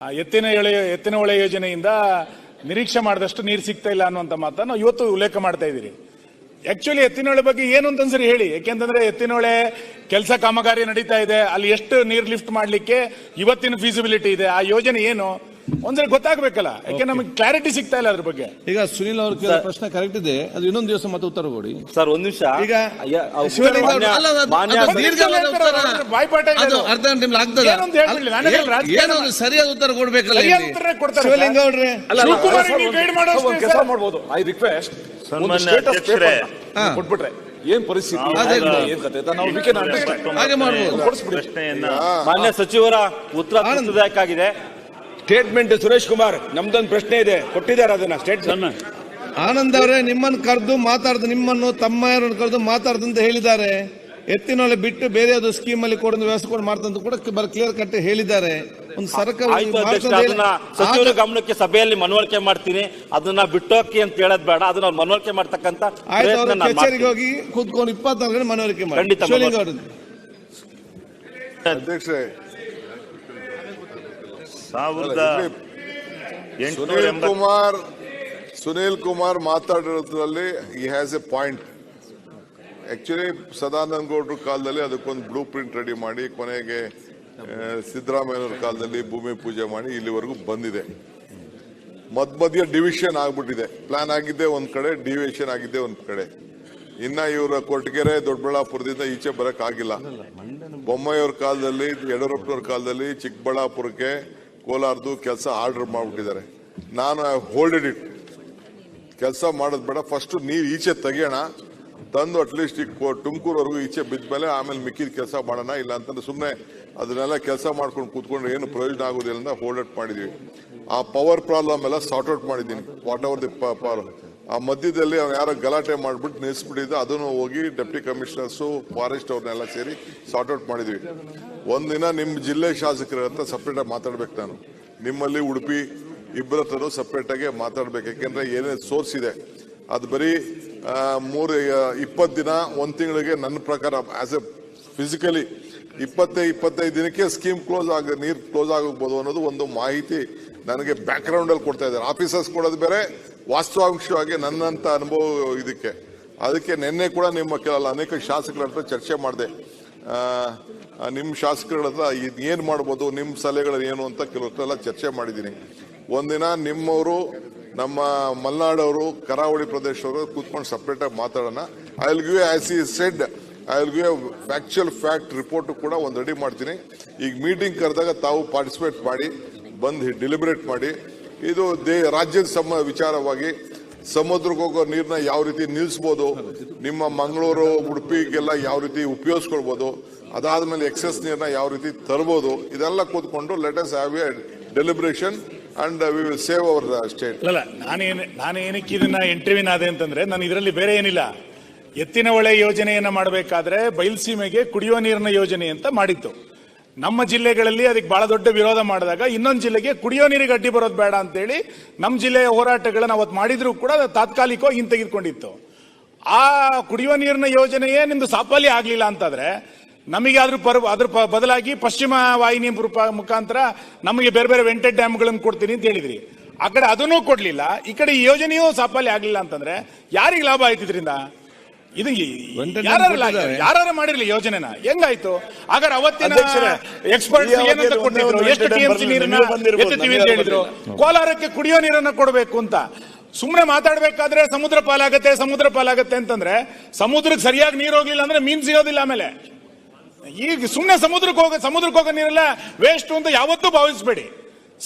ಎತ್ತಿನ ಎಳೆ, ಎತ್ತಿನ ಹೊಳೆ ಯೋಜನೆಯಿಂದ ನಿರೀಕ್ಷೆ ಮಾಡಿದಷ್ಟು ನೀರು ಸಿಗ್ತಾ ಇಲ್ಲ ಅನ್ನುವಂಥ ಮಾತನ್ನು ಇವತ್ತು ಉಲ್ಲೇಖ ಮಾಡ್ತಾ ಇದ್ದೀರಿ. ಆಕ್ಚುಲಿ ಎತ್ತಿನಹೊಳೆ ಬಗ್ಗೆ ಏನು ಅಂತ ಒಂದ್ಸರಿ ಹೇಳಿ. ಯಾಕೆಂತಂದ್ರೆ ಎತ್ತಿನಹೊಳೆ ಕೆಲಸ ಕಾಮಗಾರಿ ನಡೀತಾ ಇದೆ. ಅಲ್ಲಿ ಎಷ್ಟು ನೀರು ಲಿಫ್ಟ್ ಮಾಡ್ಲಿಕ್ಕೆ ಇವತ್ತಿನ ಫೀಸಿಬಿಲಿಟಿ ಇದೆ. ಆ ಯೋಜನೆ ಏನು? ಒಂದ್ಸರಿ ಗೊತ್ತಾಗ್ಬೇಕಲ್ಲ ಯಾಕೆ ನಮಗೆ ಕ್ಲಾರಿಟಿ ಸಿಗ್ತಾ ಇಲ್ಲ ಅದ್ರ ಬಗ್ಗೆ ಈಗ ಸುನಿಲ್ ಅವ್ರ ಪ್ರಶ್ನೆ ಕರೆಕ್ಟ್ ಇದೆ ಅದು ಇನ್ನೊಂದು ದಿವಸ ಮತ್ತೆ ಉತ್ತರ ಕೊಡಿ ಸರ್ ಒಂದ್ ನಿಮಿಷ ಈಗ ಅಯ್ಯ, ಅವ್ರು ಶಿವಲಿಂಗ ಅವ್ರು- ಮಾನ್ಯ- ಅಲ್ಲ, ಅದು- ಮಾನ್ಯ ಅದು ದೀರ್ಘವಾದ ಉತ್ತರ. ಬಾಯ್ಪಾಠ ಇದೆ ಅದು ಅದು. ಅರ್ಧ ಗಂಟೆ ನಿಮ್ಗೆ ಆಗ್ತದ ಏನು ಅಂತ ಹೇಳ್ಬಿಡ್ಲಿ, ನನಗೆ ಏನು- ರಾಜಕೀಯ ಏನು ಅದು ಸರಿಯಾದ ಉತ್ತರ ಕೊಡ್ಬೇಕಲ್ಲ ಸರಿಯಾದ ಇಲ್ಲಿ? ಉತ್ತರ ಕೊಡ್ತಾರೆ ಸರ್. ಶಿವಲಿಂಗ ಅವ್ರೆ ಅಲ್ಲ, ಅಲ್ಲ, ಶಿವಕುಮಾರ್ ಸರ್, ನೀವು ಒಂದು- ಗೈಡ್ ಮಾಡೋ ಸರ್, ಒಂದು ಅಷ್ಟೇ ಕೆಲಸ ಸರ್. ಮಾಡ್ಬೋದು ಐ ರಿಕ್ವೆಸ್ಟ್ ಸನ್ಮಾನ್ಯ ಅಧ್ಯಕ್ಷರೇ. ಹಾ. ಕೊಟ್ಬಿಟ್ರೆ ಏನ್ ಪರಿಸ್ಥಿತಿ ಅದೇ ಏನ್ ಅಂತ ನಾವು. ಹಾಗೆ ಮಾಡ್ಬೋದು. ಪ್ರಶ್ನೆಯನ್ನ ಮಾನ್ಯ ಸಚಿವರ ಉತ್ತರ ಆನಂದ್. ತೃಪ್ತಿದಾಯಕಾಗಿದೆ ಸ್ಟೇಟ್ಮೆಂಟ್ ಸುರೇಶ್ ಕುಮಾರ್ ನಮ್ದೊಂದು ಪ್ರಶ್ನೆ ಇದೆ. ಕೊಟ್ಟಿದ್ದಾರೆ ಅದನ್ನ ಸ್ಟೇಟ್ಮೆಂಟ್ ಆನಂದ್ ಅವರೇ ನಿಮ್ಮನ್ನು ಕರೆದು ಮಾತಾಡ್ದು ನಿಮ್ಮನ್ನು ತಮ್ಮ ಕರೆದು ಮಾತಾಡ್ದು ಅಂತ ಹೇಳಿದ್ದಾರೆ. ಎತ್ತಿನೊಳೆ ಬಿಟ್ಟು ಬೇರೆ ಯಾವ್ದು ಸ್ಕೀಮ್ ಅಲ್ಲಿ ಕೊಡೋದು ವ್ಯವಸ್ಥೆ ಕೊಡ ಮಾಡ್ತಂತ ಕೂಡ ಕ್ಲಿಯರ್ ಕಟ್ ಹೇಳಿದ್ದಾರೆ. ಒಂದು ಸರ್ಕಾರ ಅಧ್ಯಕ್ಷ ಗಮನಕ್ಕೆ ಸಭೆಯಲ್ಲಿ ಮನವರಿಕೆ ಮಾಡ್ತೀನಿ. ಅದನ್ನ ಬಿಟ್ಟೋಕೆ ಅಂತ ಹೇಳೋದ್ ಬೇಡ. ಅದನ್ನ ಅವ್ರು ಮನವರಿಕೆ ಮಾಡ್ತಕ್ಕಂತ ಕಚೇರಿಗೆ ಹೋಗಿ ಕೂತ್ಕೊಂಡು ಇಪ್ಪತ್ತಾರು ಗಂಟೆ ಮನವರಿಕೆ ಮಾಡಿ. ಖಂಡಿತ ಶಿವಲಿಂಗ ಮನವರಿಕೆ. ಅವರು ಅಧ್ಯಕ್ಷರೇ ಸಾವಿರದ ಸುನೀಲ್ ಕುಮಾರ್ ಸುನೀಲ್ ಕುಮಾರ್ ಮಾತಾಡಿರೋದ್ರಲ್ಲಿ ಈ has a point actually Sadananda ಗೌಡ್ರ ಕಾಲದಲ್ಲಿ ಅದಕ್ಕೊಂದು ಬ್ಲೂ ಪ್ರಿಂಟ್ ರೆಡಿ ಮಾಡಿ ಕೊನೆಗೆ ಸಿದ್ದರಾಮಯ್ಯವ್ರ ಕಾಲದಲ್ಲಿ ಭೂಮಿ ಪೂಜೆ ಮಾಡಿ ಇಲ್ಲಿವರೆಗೂ ಬಂದಿದೆ. ಮಧ್ಯ ಮಧ್ಯ ಡಿವಿಷನ್ ಆಗ್ಬಿಟ್ಟಿದೆ. ಪ್ಲಾನ್ ಆಗಿದ್ದೆ ಒಂದ್ ಕಡೆ ಡಿವಿಷನ್ ಆಗಿದ್ದೆ ಒಂದ್ ಕಡೆ. ಇನ್ನ ಇವರ ಕೊರಟಗೆರೆ ದೊಡ್ಡಬಳ್ಳಾಪುರದಿಂದ ಈಚೆ ಬರಕ್ ಆಗಿಲ್ಲ ಬೊಮ್ಮಾಯಿಯವ್ರ ಕಾಲದಲ್ಲಿ ಯಡಿಯೂರಪ್ಪನವ್ರ ಕಾಲದಲ್ಲಿ ಚಿಕ್ಕಬಳ್ಳಾಪುರಕ್ಕೆ ಕೋಲಾರದು ಕೆಲಸ ಆರ್ಡರ್ ಮಾಡ್ಬಿಟ್ಟಿದ್ದಾರೆ. ನಾನು ಹೋಲ್ಡೆಡ್ ಇಟ್ ಕೆಲಸ ಮಾಡೋದು ಬೇಡ ಫಸ್ಟ್ ನೀರು ಈಚೆ ತೆಗಿಯೋಣ. ತಂದು ಅಟ್ಲೀಸ್ಟ್ ಈಗ ತುಮಕೂರವರೆಗೂ ಈಚೆ ಬಿದ್ದ ಮೇಲೆ ಆಮೇಲೆ ಮಿಕ್ಕಿದ ಕೆಲಸ ಮಾಡೋಣ, ಇಲ್ಲ ಅಂತಂದ್ರೆ ಸುಮ್ಮನೆ ಅದನ್ನೆಲ್ಲ ಕೆಲಸ ಮಾಡ್ಕೊಂಡು ಕೂತ್ಕೊಂಡ್ರೆ ಏನು ಪ್ರಯೋಜನ ಆಗೋದಿಲ್ಲ ಅಂತ ಹೋಲ್ಡ್ ಔಟ್ ಮಾಡಿದ್ದೀವಿ ಆ ಪವರ್ ಪ್ರಾಬ್ಲಮ್ ಎಲ್ಲ ಸಾರ್ಟ್ ಔಟ್ ಮಾಡಿದ್ದೀನಿ. ವಾಟ್ ಎವರ್ ದಿ ಪವರ್ ಆ ಮಧ್ಯದಲ್ಲಿ ಅವ್ನು ಯಾರೋ ಗಲಾಟೆ ಮಾಡಿಬಿಟ್ಟು ನಿಲ್ಲಿಸ್ಬಿಟ್ಟಿದ್ದು, ಅದನ್ನು ಹೋಗಿ ಡೆಪ್ಟಿ ಕಮಿಷನರ್ಸು, ಫಾರೆಸ್ಟ್ ಅವ್ರನ್ನೆಲ್ಲ ಸೇರಿ ಸಾರ್ಟ್ ಔಟ್ ಮಾಡಿದ್ವಿ. ಒಂದಿನ ನಿಮ್ಮ ಜಿಲ್ಲೆ ಶಾಸಕರ ಹತ್ರ ಸಪ್ರೇಟಾಗಿ ಮಾತಾಡ್ಬೇಕು ನಾನು. ನಿಮ್ಮಲ್ಲಿ ಉಡುಪಿ ಇಬ್ಬರ ಹತ್ರನೂ ಸಪ್ರೇಟಾಗಿ ಮಾತಾಡ್ಬೇಕು, ಯಾಕೆಂದರೆ ಏನೇನು ಸೋರ್ಸ್ ಇದೆ. ಅದು ಬರೀ ಮೂರು ಇಪ್ಪತ್ತು ದಿನ, ಒಂದು ತಿಂಗಳಿಗೆ ನನ್ನ ಪ್ರಕಾರ ಆ್ಯಸ್ ಎ ಫಿಸಿಕಲಿ ಇಪ್ಪತ್ತೈ, ಇಪ್ಪತ್ತೈದು ದಿನಕ್ಕೆ ಸ್ಕೀಮ್ ಕ್ಲೋಸ್ ಆಗ, ನೀರು ಕ್ಲೋಸ್ ಆಗೋಗ್ಬೋದು ಅನ್ನೋದು ಒಂದು ಮಾಹಿತಿ ನನಗೆ ಬ್ಯಾಕ್ಗ್ರೌಂಡಲ್ಲಿ ಕೊಡ್ತಾ ಇದ್ದಾರೆ. ಆಫೀಸರ್ಸ್ ಕೊಡೋದು ಬೇರೆ ವಾಸ್ತವಾಂಶವಾಗಿ ನನ್ನಂತ ಅನುಭವ ಇದಕ್ಕೆ. ಅದಕ್ಕೆ ನಿನ್ನೆ ಕೂಡ ನಿಮ್ಮ ಕೆಲವು ಅನೇಕ ಶಾಸಕರ ಹತ್ರ ಚರ್ಚೆ ಮಾಡಿದೆ. ನಿಮ್ಮ ಶಾಸಕರ ಹತ್ರ ಏನು ಮಾಡ್ಬೋದು ನಿಮ್ಮ ಸಲಹೆಗಳು ಏನು ಅಂತ ಕೆಲವರೆಲ್ಲ ಚರ್ಚೆ ಮಾಡಿದ್ದೀನಿ. ಒಂದಿನ ನಿಮ್ಮವರು, ನಮ್ಮ ಮಲ್ನಾಡವರು, ಕರಾವಳಿ ಪ್ರದೇಶದವರು ಕೂತ್ಕೊಂಡು ಸಪ್ರೇಟಾಗಿ ಮಾತಾಡೋಣ. I will give as he said I will give factual fact report ಕೂಡ ಒಂದು ರೆಡಿ ಮಾಡ್ತೀನಿ. ಈಗ ಮೀಟಿಂಗ್ ಕರೆದಾಗ ತಾವು ಪಾರ್ಟಿಸಿಪೇಟ್ ಮಾಡಿ, ಬಂದು ಡೆಲಿಬರೇಟ್ ಮಾಡಿ ಇದು ದೇ ರಾಜ್ಯದ ಸಮ ವಿಚಾರವಾಗಿ ಸಮುದ್ರಕ್ಕೆ ಹೋಗೋ ನೀರನ್ನ ಯಾವ ರೀತಿ ನಿಲ್ಲಿಸ್ಬೋದು ನಿಮ್ಮ ಮಂಗಳೂರು ಉಡುಪಿಗೆಲ್ಲ ಯಾವ ರೀತಿ ಉಪಯೋಗಿಸ್ಕೊಳ್ಬೋದು ಅದಾದ್ಮೇಲೆ ಎಕ್ಸೆಸ್ ನೀರನ್ನ ಯಾವ ರೀತಿ ತರ್ಬೋದು, ಇದೆಲ್ಲ ಕೂತ್ಕೊಂಡು let us have a deliberation and we will save our state ಅಲ್ಲ ನಾನು ಏನಕ್ಕೆ ಇದನ್ನ ಇಂಟರ್ವ್ಯೂನ್ ಆದೆ ಅಂತಂದ್ರೆ, ನಾನು ಇದರಲ್ಲಿ ಬೇರೆ ಏನಿಲ್ಲ. ಎತ್ತಿನ ಹೊಳೆ ಯೋಜನೆಯನ್ನ ಮಾಡಬೇಕಾದ್ರೆ ಬಯಲ್ಸೀಮೆಗೆ ಕುಡಿಯುವ ನೀರಿನ ಯೋಜನೆ ಅಂತ ಮಾಡಿತ್ತು ನಮ್ಮ ಜಿಲ್ಲೆಗಳಲ್ಲಿ ಅದಕ್ಕೆ ಬಹಳ ದೊಡ್ಡ ವಿರೋಧ ಮಾಡಿದಾಗ ಇನ್ನೊಂದು ಜಿಲ್ಲೆಗೆ ಕುಡಿಯೋ ನೀರಿಗೆ ಅಡ್ಡಿ ಬರೋದು ಬೇಡ ಅಂತೇಳಿ ನಮ್ಮ ಜಿಲ್ಲೆಯ ಹೋರಾಟಗಳನ್ನ ಅವತ್ತು ಮಾಡಿದರೂ ಕೂಡ ತಾತ್ಕಾಲಿಕವಾಗಿ ಹಿಂತೆಗೆದುಕೊಂಡಿತ್ತು. ಆ ಕುಡಿಯುವ ನೀರಿನ ಯೋಜನೆಯೇ ನಿಮ್ದು ಸಾಫಲ್ಯ ಆಗ್ಲಿಲ್ಲ ಅಂತಂದರೆ ನಮಗೆ ಅದ್ರ ಪರ್ ಅದ್ರ ಬದಲಾಗಿ ಪಶ್ಚಿಮ ವಾಹಿನಿ ರೂಪ- ಮುಖಾಂತರ ನಮಗೆ ಬೇರೆ ಬೇರೆ ವೆಂಟೆಡ್ ಡ್ಯಾಮ್ಗಳನ್ನು ಕೊಡ್ತೀನಿ ಅಂತ ಹೇಳಿದ್ರಿ. ಆ ಕಡೆ ಅದನ್ನೂ ಕೊಡಲಿಲ್ಲ. ಈ ಕಡೆ ಈ ಯೋಜನೆಯೂ ಸಾಫಲ್ಯ ಆಗಲಿಲ್ಲ ಅಂತಂದ್ರೆ ಯಾರಿಗೆ ಲಾಭ ಆಯ್ತಿದ್ರಿಂದ ಇದು ಯಾರು ಯಾರು ಮಾಡಿರ್ಲಿ ಯೋಜನೆನ? ಹೆಂಗಾಯ್ತು? ಹಾಗಾದ್ರೆ ಅವತ್ತಿನ ಎಕ್ಸ್ಪರ್ಟ್ ಏನಂತ ಕೊಟ್ಟಿದ್ರು? ಎಷ್ಟು ಟಿಎಂಸಿ ನೀರನ್ನ ಎತ್ತೀವಿ ಅಂತ ಹೇಳಿದ್ರು. ಕೋಲಾರಕ್ಕೆ ಕುಡಿಯೋ ನೀರನ್ನ ಕೊಡಬೇಕು ಅಂತ. ಸುಮ್ಮನೆ ಮಾತಾಡ್ಬೇಕಾದ್ರೆ ಸಮುದ್ರ ಪಾಲಾಗತ್ತೆ ಸಮುದ್ರ ಪಾಲಾಗತ್ತೆ ಅಂತಂದ್ರೆ ಸಮುದ್ರಕ್ಕೆ ಸರಿಯಾಗಿ ನೀರು ಹೋಗ್ಲಿಲ್ಲ ಅಂದ್ರೆ ಮೀನ್ ಸಿಗೋದಿಲ್ಲ ಆಮೇಲೆ. ಈಗ ಸುಮ್ಮನೆ ಸಮುದ್ರಕ್ಕೆ ಹೋಗ ಸಮುದ್ರಕ್ಕೆ ಹೋಗೋ ನೀರೆಲ್ಲ ವೇಸ್ಟ್ ಅಂತ ಯಾವತ್ತೂ ಭಾವಿಸ್ಬೇಡಿ.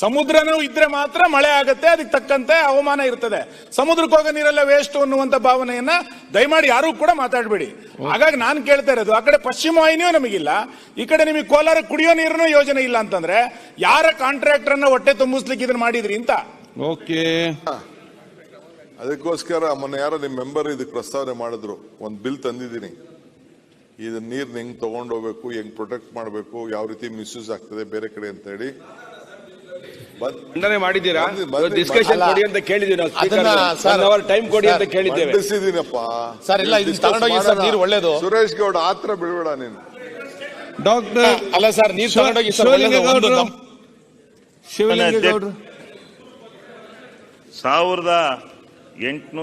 ಸಮುದ್ರನೂ ಇದ್ರೆ ಮಾತ್ರ ಮಳೆ ಆಗತ್ತೆ ಅದಕ್ಕೆ ತಕ್ಕಂತೆ ಅವಮಾನ ಇರ್ತದೆ. ಸಮುದ್ರಕ್ಕೆ ಹೋಗೋ ನೀರೆಲ್ಲ ವೇಸ್ಟ್ ಅನ್ನುವಂತ ಭಾವನೆಯನ್ನ ದಯಮಾಡಿ ಯಾರು ಕೂಡ ಮಾತಾಡಬೇಡಿ. ಹಾಗಾಗಿ ನಾನು ಕೇಳ್ತಾ ಇರೋದು ಆ ಕಡೆ ಪಶ್ಚಿಮ ವಾಹಿನಿಯೂ ನಮಗಿಲ್ಲ. ಈ ಕಡೆ ನಿಮಗೆ ಕೋಲಾರ ಕುಡಿಯೋ ನೀರನ್ನು ಯೋಜನೆ ಇಲ್ಲ ಅಂತಂದ್ರೆ ಯಾರ ಕಾಂಟ್ರಾಕ್ಟರ್ ಅನ್ನ ಹೊಟ್ಟೆ ತುಂಬಿಸ್ಲಿಕ್ಕೆ ಇದನ್ನ ಮಾಡಿದ್ರಿ ಅಂತ? ಓಕೆ. ಅದಕ್ಕೋಸ್ಕರ ಮೊನ್ನೆ ಯಾರೋ ನಿಮ್ಮ ಮೆಂಬರ್ ಇದಕ್ಕೆ ಪ್ರಸ್ತಾವನೆ ಮಾಡಿದ್ರು ಒಂದು ಬಿಲ್ ತಂದಿದ್ದೀನಿ. ಇದು ನೀರ್ನ ಹೆಂಗ್ ತಗೊಂಡೋಗ್ಬೇಕು ಹೆಂಗ್ ಪ್ರೊಟೆಕ್ಟ್ ಮಾಡಬೇಕು ಯಾವ ರೀತಿ ಮಿಸ್ಯೂಸ್ ಆಗ್ತದೆ ಬೇರೆ ಕಡೆ ಅಂತ ಹೇಳಿ. ಖಂಡನೆ ಮಾಡಿದ್ದೀರಾ? ಡಿಸ್ಕಷನ್ ಕೊಡಿ ಅಂತ ಕೇಳಿದ್ದೀವಿ ನಾವು ಸ್ಪೀಕರ್ ಸರ್- ಅವರ್ ಟೈಮ್ ಕೊಡಿ ಅಂತ ಕೇಳಿದ್ದೇವೆ. ಮಂಡಿಸಿದೀನಪ್ಪ ಸರ್, ಇಲ್ಲ, ಇದು ತಗೊಂಡೋಗಿ ಸರ್, ನೀರು ಒಳ್ಳೇದು. ಸುರೇಶ್ ಗೌಡ ಆತ್ರ ಬಿಡಬೇಡ ನೀನು. ಡಾಕ್ಟರ್ ಅಲ್ಲ ಸರ್ ನೀರು ತಗೊಂಡೋಗಿ ಸರ್ ಶಿವಲಿಂಗ ಒಳ್ಳೇದು. ಶಿವಲಿಂಗೇಗೌಡರು. ಸಾವಿರದ ಎಂಟುನೂರ